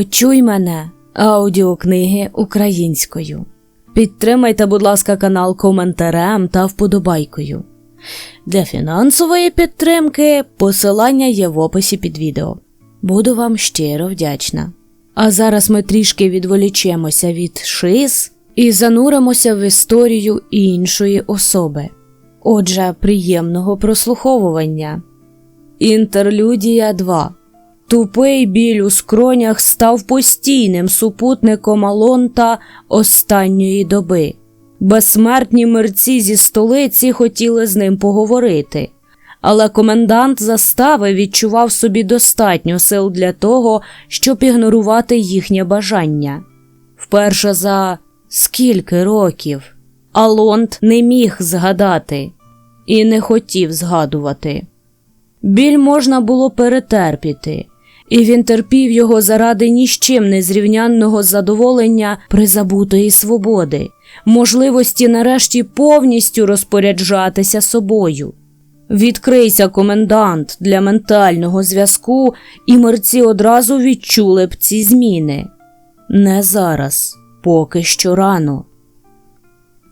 Почуй мене аудіокниги українською. Підтримайте, будь ласка, канал коментарем та вподобайкою. Для фінансової підтримки посилання є в описі під відео. Буду вам щиро вдячна. А зараз ми трішки відволічемося від шиз і зануримося в історію іншої особи. Отже, приємного прослуховування. Інтерлюдія 2 Тупий біль у скронях став постійним супутником Алонта останньої доби. Безсмертні мерці зі столиці хотіли з ним поговорити, але комендант застави відчував собі достатньо сил для того, щоб ігнорувати їхнє бажання. Вперше за скільки років Алонт не міг згадати і не хотів згадувати. Біль можна було перетерпіти, і він терпів його заради ні з чим незрівнянного задоволення призабутої свободи, можливості нарешті повністю розпоряджатися собою. Відкрийся комендант для ментального зв'язку, і мерці одразу відчули б ці зміни. Не зараз, поки що рано.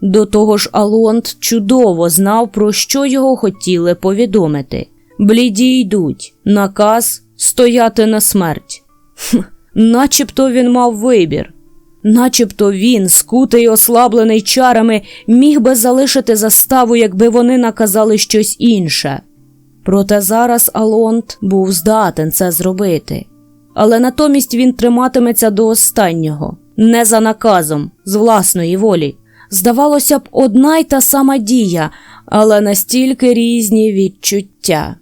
До того ж, Алонт чудово знав, про що його хотіли повідомити. Бліді йдуть, наказ стояти на смерть. Хм, начебто він мав вибір. Начебто він, скутий і ослаблений чарами, міг би залишити заставу, якби вони наказали щось інше. Проте зараз Алонт був здатен це зробити. Але натомість він триматиметься до останнього, не за наказом, з власної волі. Здавалося б, одна й та сама дія, але настільки різні відчуття.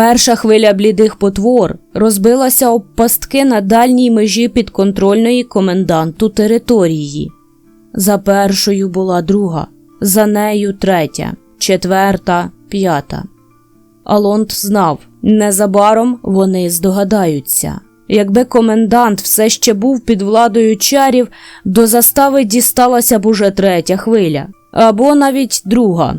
Перша хвиля блідих потвор розбилася об пастки на дальній межі підконтрольної коменданту території. За першою була друга, за нею третя, четверта, п'ята. Алонт знав, незабаром вони здогадаються. Якби комендант все ще був під владою чарів, до застави дісталася б уже третя хвиля, або навіть друга.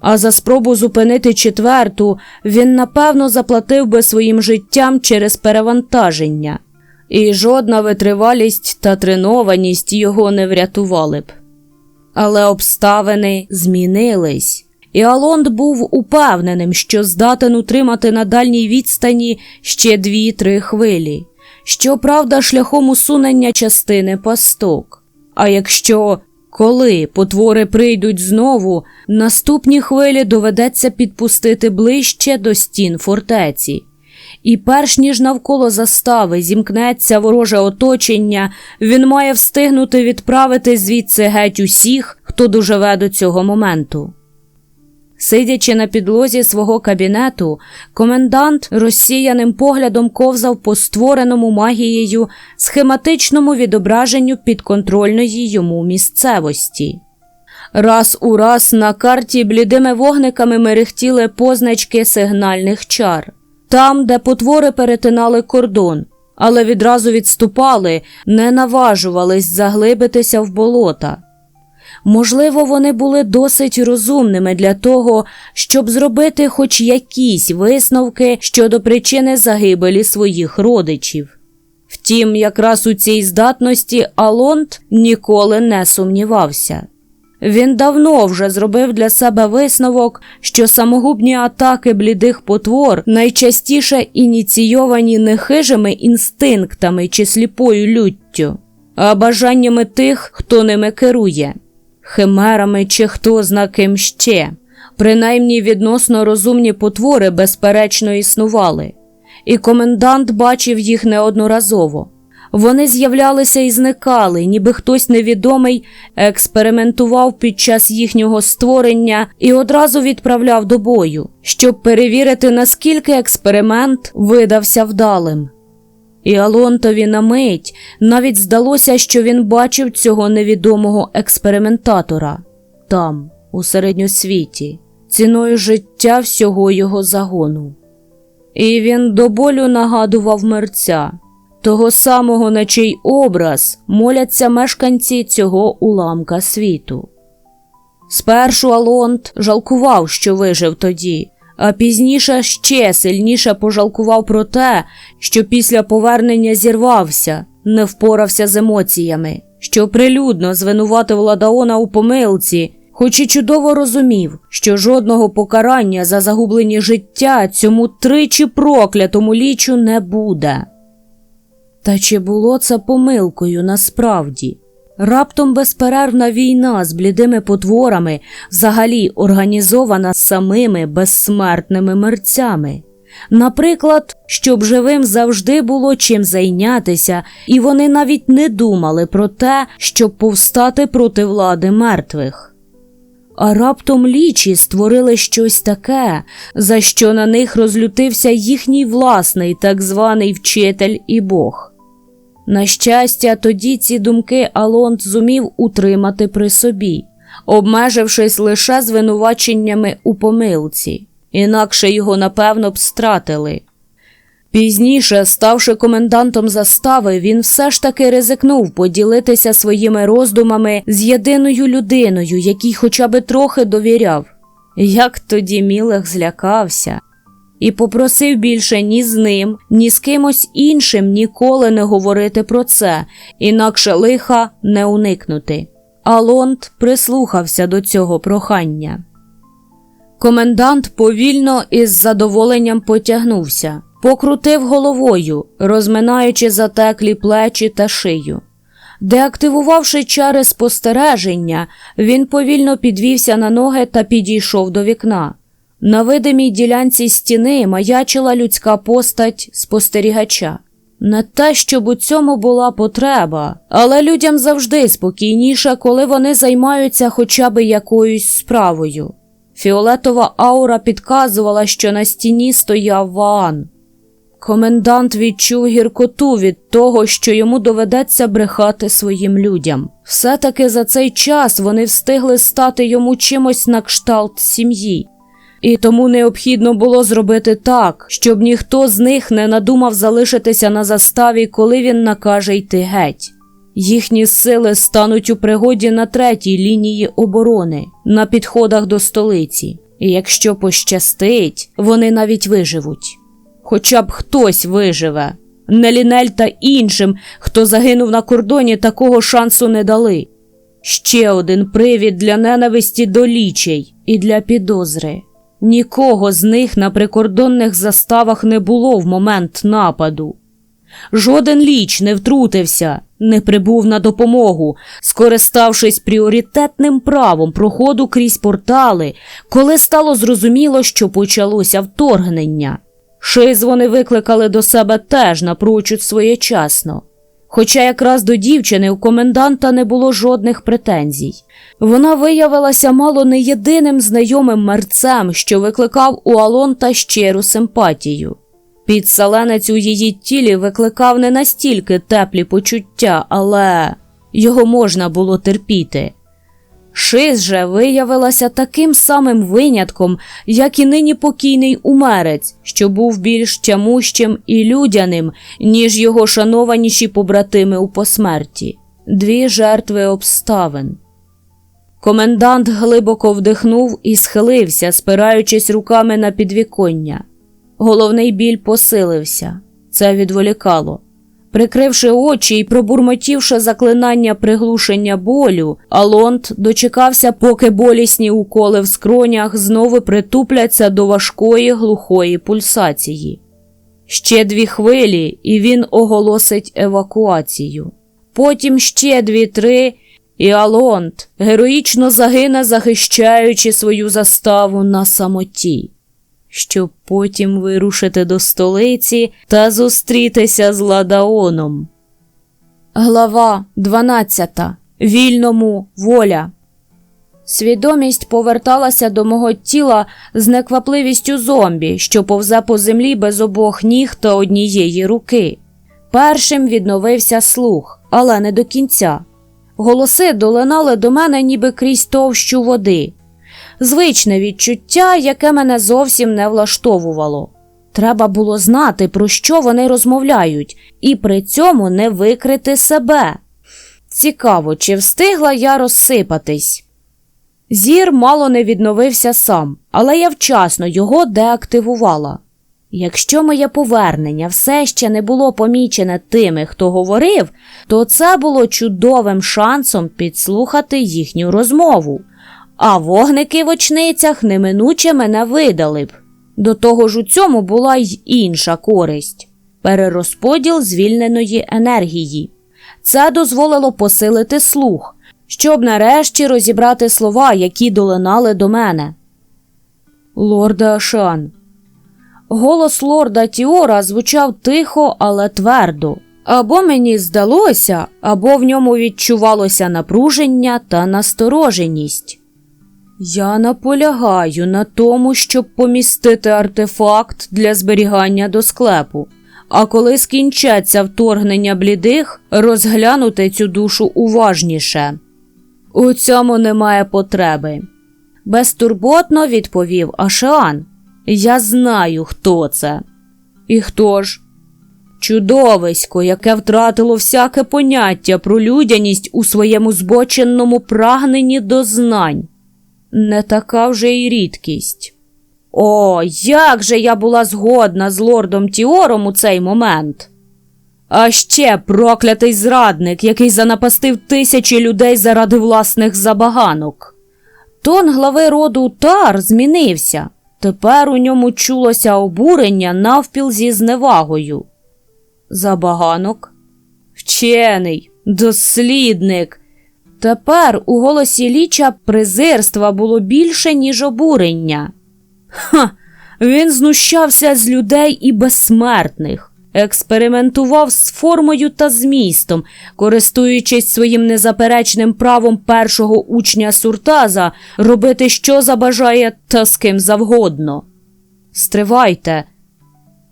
А за спробу зупинити четверту він напевно заплатив би своїм життям через перевантаження, і жодна витривалість та тренованість його не врятували б. Але обставини змінились, і Алонд був упевненим, що здатен утримати на дальній відстані ще дві-три хвилі, щоправда, шляхом усунення частини пасток. А якщо коли потвори прийдуть знову, наступні хвилі доведеться підпустити ближче до стін фортеці. І перш ніж навколо застави зімкнеться вороже оточення, він має встигнути відправити звідси геть усіх, хто доживе до цього моменту. Сидячи на підлозі свого кабінету, комендант розсіяним поглядом ковзав по створеному магією схематичному відображенню підконтрольної йому місцевості. Раз у раз на карті блідими вогниками мерехтіли позначки сигнальних чар, там, де потвори перетинали кордон, але відразу відступали, не наважувались заглибитися в болота. Можливо, вони були досить розумними для того, щоб зробити хоч якісь висновки щодо причини загибелі своїх родичів. Втім, якраз у цій здатності Алонт ніколи не сумнівався. Він давно вже зробив для себе висновок, що самогубні атаки блідих потвор найчастіше ініційовані не хижими інстинктами чи сліпою люттю, а бажаннями тих, хто ними керує химерами чи хто зна ким ще. Принаймні відносно розумні потвори безперечно існували, і комендант бачив їх неодноразово. Вони з'являлися і зникали, ніби хтось невідомий експериментував під час їхнього створення і одразу відправляв до бою, щоб перевірити, наскільки експеримент видався вдалим. І Алонтові на мить навіть здалося, що він бачив цього невідомого експериментатора там, у середньосвіті, ціною життя всього його загону. І він до болю нагадував мерця, того самого, на чий образ моляться мешканці цього уламка світу. Спершу Алонт жалкував, що вижив тоді, а пізніше ще сильніше пожалкував про те, що після повернення зірвався, не впорався з емоціями, що прилюдно звинуватив Ладаона у помилці, хоч і чудово розумів, що жодного покарання за загублені життя цьому тричі проклятому лічу не буде. Та чи було це помилкою насправді? Раптом безперервна війна з блідими потворами взагалі організована самими безсмертними мерцями. Наприклад, щоб живим завжди було чим зайнятися, і вони навіть не думали про те, щоб повстати проти влади мертвих. А раптом лічі створили щось таке, за що на них розлютився їхній власний так званий вчитель і Бог. На щастя, тоді ці думки Алонт зумів утримати при собі, обмежившись лише звинуваченнями у помилці, інакше його напевно б стратили. Пізніше, ставши комендантом застави, він все ж таки ризикнув поділитися своїми роздумами з єдиною людиною, якій хоча би трохи довіряв. Як тоді Мілех злякався і попросив більше ні з ним, ні з кимось іншим ніколи не говорити про це, інакше лиха не уникнути. Алонт прислухався до цього прохання. Комендант повільно і з задоволенням потягнувся, покрутив головою, розминаючи затеклі плечі та шию. Деактивувавши чари спостереження, він повільно підвівся на ноги та підійшов до вікна. На видимій ділянці стіни маячила людська постать спостерігача. Не те, щоб у цьому була потреба, але людям завжди спокійніше, коли вони займаються хоча б якоюсь справою. Фіолетова аура підказувала, що на стіні стояв Ваан. Комендант відчув гіркоту від того, що йому доведеться брехати своїм людям. Все-таки за цей час вони встигли стати йому чимось на кшталт сім'ї. І тому необхідно було зробити так, щоб ніхто з них не надумав залишитися на заставі, коли він накаже йти геть. Їхні сили стануть у пригоді на третій лінії оборони, на підходах до столиці, і якщо пощастить, вони навіть виживуть. Хоча б хтось виживе. Нелінель та іншим, хто загинув на кордоні, такого шансу не дали. Ще один привід для ненависті до лічей і для підозри. Нікого з них на прикордонних заставах не було в момент нападу. Жоден ліч не втрутився, не прибув на допомогу, скориставшись пріоритетним правом проходу крізь портали, коли стало зрозуміло, що почалося вторгнення. Шиз вони викликали до себе теж напрочуд своєчасно. Хоча якраз до дівчини у коменданта не було жодних претензій. Вона виявилася мало не єдиним знайомим мерцем, що викликав у Алонта щиру симпатію. Підсаленець у її тілі викликав не настільки теплі почуття, але його можна було терпіти. Шиз же виявилася таким самим винятком, як і нині покійний умерець, що був більш тямущим і людяним, ніж його шанованіші побратими у посмерті, дві жертви обставин. Комендант глибоко вдихнув і схилився, спираючись руками на підвіконня. Головний біль посилився, це відволікало. Прикривши очі і пробурмотівши заклинання приглушення болю, Алонт дочекався, поки болісні уколи в скронях знову притупляться до важкої глухої пульсації. Ще дві хвилі, і він оголосить евакуацію. Потім ще дві-три, і Алонт героїчно загине, захищаючи свою заставу на самоті щоб потім вирушити до столиці та зустрітися з Ладаоном. Глава 12. Вільному воля. Свідомість поверталася до мого тіла з неквапливістю зомбі, що повзе по землі без обох ніг та однієї руки. Першим відновився слух, але не до кінця. Голоси долинали до мене, ніби крізь товщу води звичне відчуття, яке мене зовсім не влаштовувало. Треба було знати, про що вони розмовляють, і при цьому не викрити себе. Цікаво, чи встигла я розсипатись. Зір мало не відновився сам, але я вчасно його деактивувала. Якщо моє повернення все ще не було помічене тими, хто говорив, то це було чудовим шансом підслухати їхню розмову, а вогники в очницях неминуче мене видали б. До того ж у цьому була й інша користь перерозподіл звільненої енергії. Це дозволило посилити слух, щоб нарешті розібрати слова, які долинали до мене. Лорда Ашан. Голос лорда Тіора звучав тихо, але твердо. Або мені здалося, або в ньому відчувалося напруження та настороженість. Я наполягаю на тому, щоб помістити артефакт для зберігання до склепу. А коли скінчаться вторгнення блідих, розглянути цю душу уважніше. У цьому немає потреби. Безтурботно відповів Ашеан. Я знаю, хто це. І хто ж? Чудовисько, яке втратило всяке поняття про людяність у своєму збоченному прагненні до знань. Не така вже й рідкість. О, як же я була згодна з лордом Тіором у цей момент. А ще проклятий зрадник, який занапастив тисячі людей заради власних забаганок. Тон глави роду Тар змінився. Тепер у ньому чулося обурення навпіл зі зневагою. Забаганок, вчений, дослідник. Тепер у голосі ліча презирства було більше, ніж обурення. Ха, він знущався з людей і безсмертних, експериментував з формою та змістом, користуючись своїм незаперечним правом першого учня Суртаза робити, що забажає та з ким завгодно. Стривайте.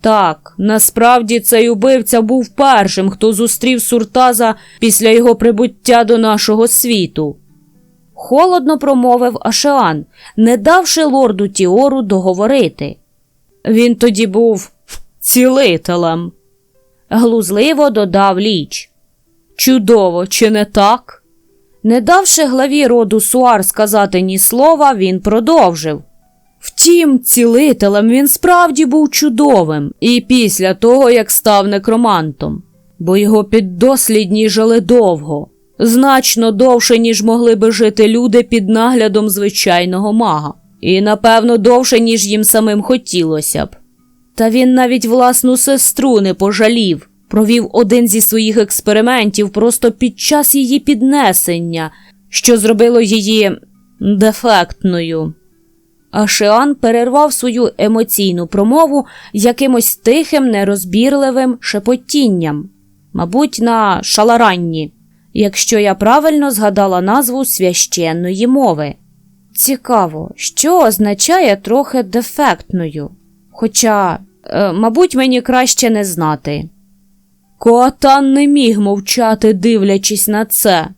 Так, насправді цей убивця був першим, хто зустрів Суртаза після його прибуття до нашого світу холодно промовив Ашеан, не давши лорду Тіору договорити. Він тоді був цілителем, глузливо додав ліч. Чудово, чи не так? Не давши главі роду Суар сказати ні слова, він продовжив. Втім, цілителем він справді був чудовим і після того, як став некромантом, бо його піддослідні жили довго значно довше, ніж могли би жити люди під наглядом звичайного мага, і, напевно, довше, ніж їм самим хотілося б. Та він навіть власну сестру не пожалів, провів один зі своїх експериментів просто під час її піднесення, що зробило її дефектною. А перервав свою емоційну промову якимось тихим, нерозбірливим шепотінням, мабуть, на шаларанні якщо я правильно згадала назву священної мови. Цікаво, що означає трохи дефектною. Хоча, е, мабуть, мені краще не знати. Коатан не міг мовчати, дивлячись на це,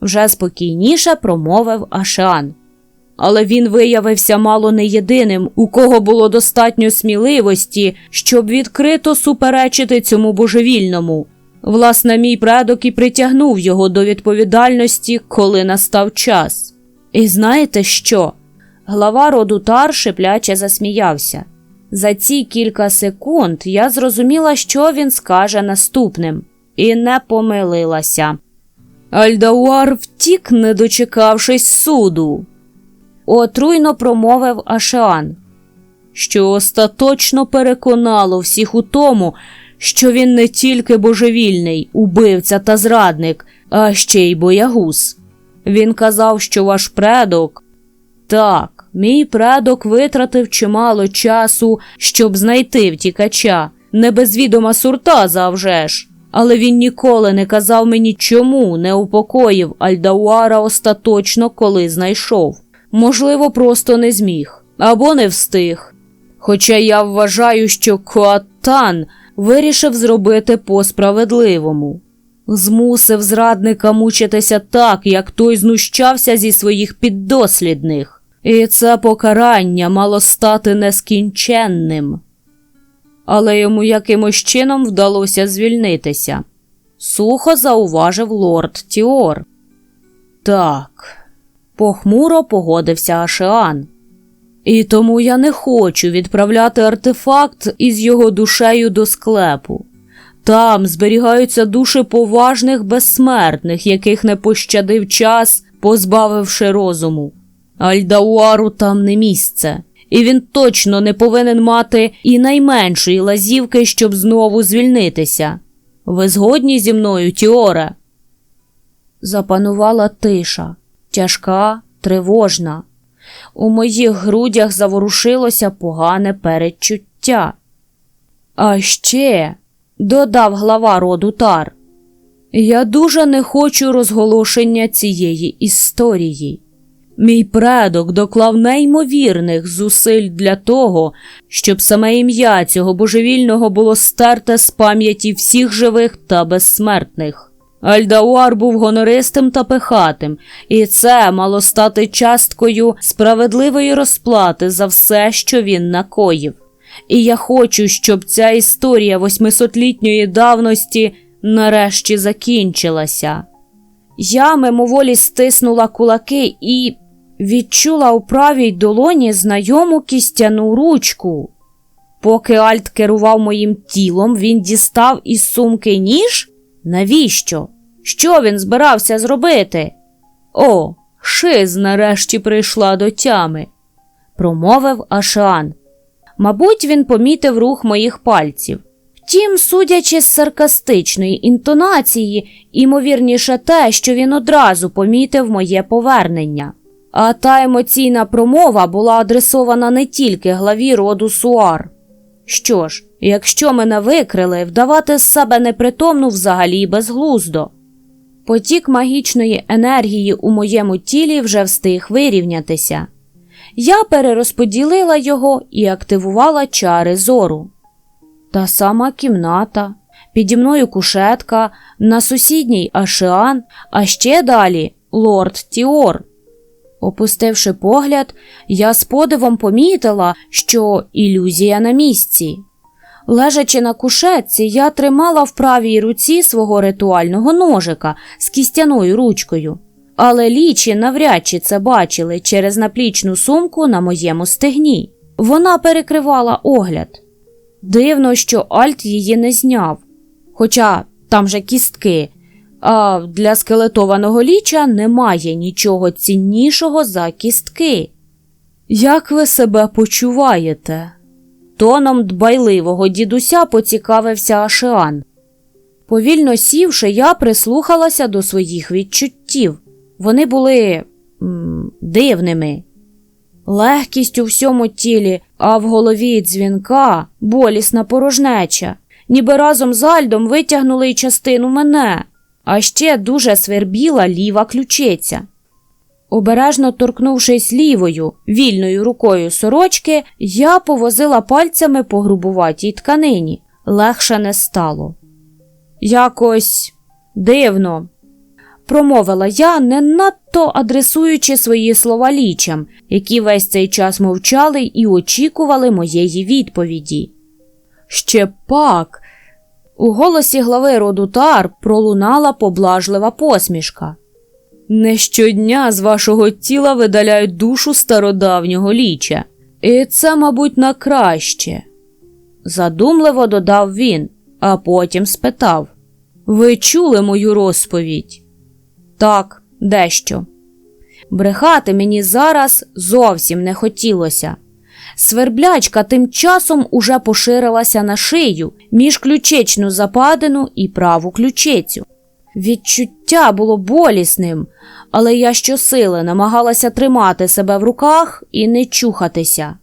вже спокійніше промовив Ашан. Але він виявився мало не єдиним, у кого було достатньо сміливості, щоб відкрито суперечити цьому божевільному. Власне, мій предок і притягнув його до відповідальності, коли настав час. І знаєте що? Глава роду Тар шипляче засміявся. За ці кілька секунд я зрозуміла, що він скаже наступним, і не помилилася. Альдауар втік, не дочекавшись суду. Отруйно промовив Ашеан, що остаточно переконало всіх у тому, що він не тільки божевільний, убивця та зрадник, а ще й боягуз. Він казав, що ваш предок. Так, мій предок витратив чимало часу, щоб знайти втікача, не без відома суртаза, вже ж. Але він ніколи не казав мені, чому не упокоїв Альдауара остаточно, коли знайшов. Можливо, просто не зміг або не встиг. Хоча я вважаю, що Коатан вирішив зробити по справедливому. Змусив зрадника мучитися так, як той знущався зі своїх піддослідних, і це покарання мало стати нескінченним. Але йому якимось чином вдалося звільнитися. Сухо зауважив лорд Тіор. Так, похмуро погодився Ашеан. І тому я не хочу відправляти артефакт із його душею до склепу. Там зберігаються душі поважних безсмертних, яких не пощадив час, позбавивши розуму. Альдауару там не місце, і він точно не повинен мати і найменшої лазівки, щоб знову звільнитися. Ви згодні зі мною, Тіоре? Запанувала тиша, тяжка, тривожна. У моїх грудях заворушилося погане передчуття. А ще, додав глава роду Тар, я дуже не хочу розголошення цієї історії. Мій предок доклав неймовірних зусиль для того, щоб саме ім'я цього божевільного було стерте з пам'яті всіх живих та безсмертних. Альдауар був гонористим та пихатим, і це мало стати часткою справедливої розплати за все, що він накоїв. І я хочу, щоб ця історія восьмисотлітньої давності нарешті закінчилася. Я мимоволі стиснула кулаки і відчула у правій долоні знайому кістяну ручку. Поки Альт керував моїм тілом, він дістав із сумки ніж? Навіщо? Що він збирався зробити? О, Шиз нарешті прийшла до тями, промовив Ашан. Мабуть, він помітив рух моїх пальців. Втім, судячи з саркастичної інтонації, імовірніше те, що він одразу помітив моє повернення. А та емоційна промова була адресована не тільки главі роду Суар. Що ж, якщо мене викрили, вдавати з себе непритомну взагалі безглуздо. Потік магічної енергії у моєму тілі вже встиг вирівнятися. Я перерозподілила його і активувала чари зору. Та сама кімната, піді мною кушетка, на сусідній Ашеан, а ще далі лорд Тіор. Опустивши погляд, я з подивом помітила, що ілюзія на місці. Лежачи на кушетці, я тримала в правій руці свого ритуального ножика з кістяною ручкою, але лічі навряд чи це бачили через наплічну сумку на моєму стегні. Вона перекривала огляд. Дивно, що Альт її не зняв, хоча там же кістки, а для скелетованого ліча немає нічого ціннішого за кістки. Як ви себе почуваєте? Тоном дбайливого дідуся поцікавився Ашеан. Повільно сівши, я прислухалася до своїх відчуттів. Вони були м, дивними. Легкість у всьому тілі, а в голові дзвінка болісна порожнеча, ніби разом з Альдом витягнули й частину мене, а ще дуже свербіла ліва ключиця. Обережно торкнувшись лівою, вільною рукою сорочки, я повозила пальцями по грубуватій тканині. Легше не стало. Якось дивно, промовила я, не надто адресуючи свої слова лічам, які весь цей час мовчали і очікували моєї відповіді. Ще пак. У голосі глави роду Тар пролунала поблажлива посмішка. Не щодня з вашого тіла видаляють душу стародавнього ліча, і це, мабуть, на краще. Задумливо додав він, а потім спитав Ви чули мою розповідь? Так, дещо. Брехати мені зараз зовсім не хотілося. Сверблячка тим часом уже поширилася на шию між ключичну западину і праву ключицю. Відчуття було болісним, але я щосили намагалася тримати себе в руках і не чухатися.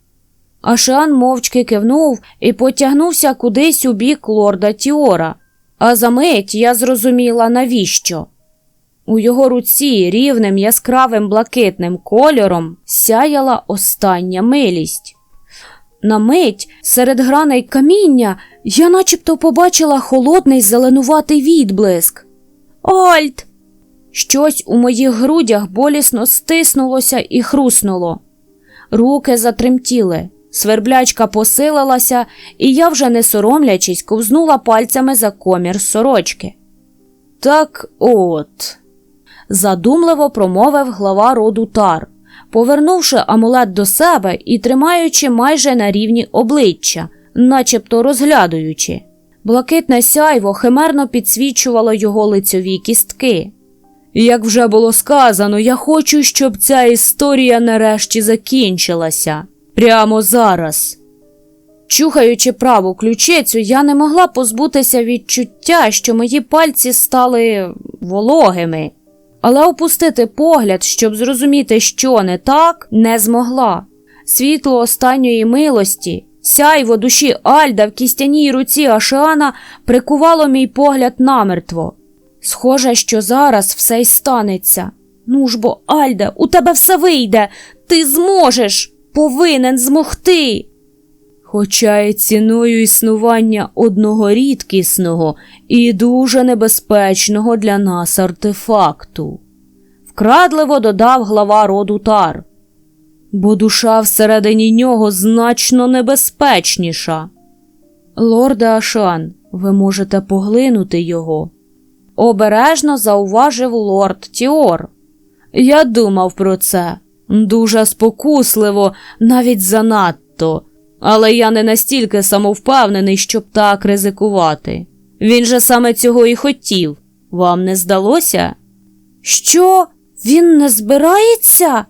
Ашан мовчки кивнув і потягнувся кудись у бік лорда Тіора, а за мить я зрозуміла, навіщо. У його руці рівним яскравим блакитним кольором сяяла остання милість. На мить серед граней каміння я начебто побачила холодний зеленуватий відблиск. Альт! Щось у моїх грудях болісно стиснулося і хруснуло. Руки затремтіли, сверблячка посилилася, і я, вже не соромлячись, ковзнула пальцями за комір сорочки. Так от, задумливо промовив глава роду Тар, повернувши амулет до себе і тримаючи майже на рівні обличчя, начебто розглядуючи. Блакитне сяйво химерно підсвічувало його лицьові кістки. Як вже було сказано, я хочу, щоб ця історія нарешті закінчилася. Прямо зараз. Чухаючи праву ключицю, я не могла позбутися відчуття, що мої пальці стали вологими, але опустити погляд, щоб зрозуміти, що не так, не змогла. Світло останньої милості, сяйво душі Альда в кістяній руці Ашана прикувало мій погляд намертво. Схоже, що зараз все й станеться. Ну ж бо, Альде, у тебе все вийде, ти зможеш, повинен змогти. Хоча й ціною існування одного рідкісного і дуже небезпечного для нас артефакту, вкрадливо додав глава роду Тар, бо душа всередині нього значно небезпечніша. Лорде Ашан, ви можете поглинути його. Обережно зауважив лорд Тіор. Я думав про це дуже спокусливо, навіть занадто, але я не настільки самовпевнений, щоб так ризикувати. Він же саме цього і хотів. Вам не здалося? Що? Він не збирається?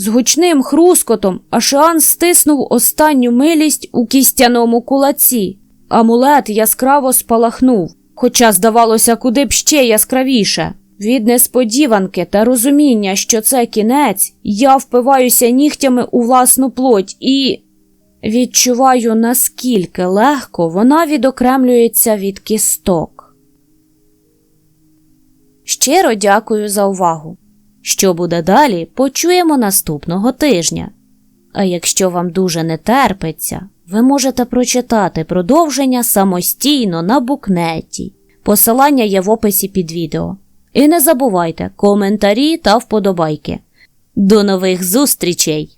З гучним хрускотом Ашан стиснув останню милість у кістяному кулаці. Амулет яскраво спалахнув, хоча, здавалося, куди б ще яскравіше. Від несподіванки та розуміння, що це кінець, я впиваюся нігтями у власну плоть і відчуваю, наскільки легко вона відокремлюється від кісток. Щиро дякую за увагу. Що буде далі, почуємо наступного тижня. А якщо вам дуже не терпиться, ви можете прочитати продовження самостійно на букнеті. Посилання є в описі під відео. І не забувайте коментарі та вподобайки. До нових зустрічей!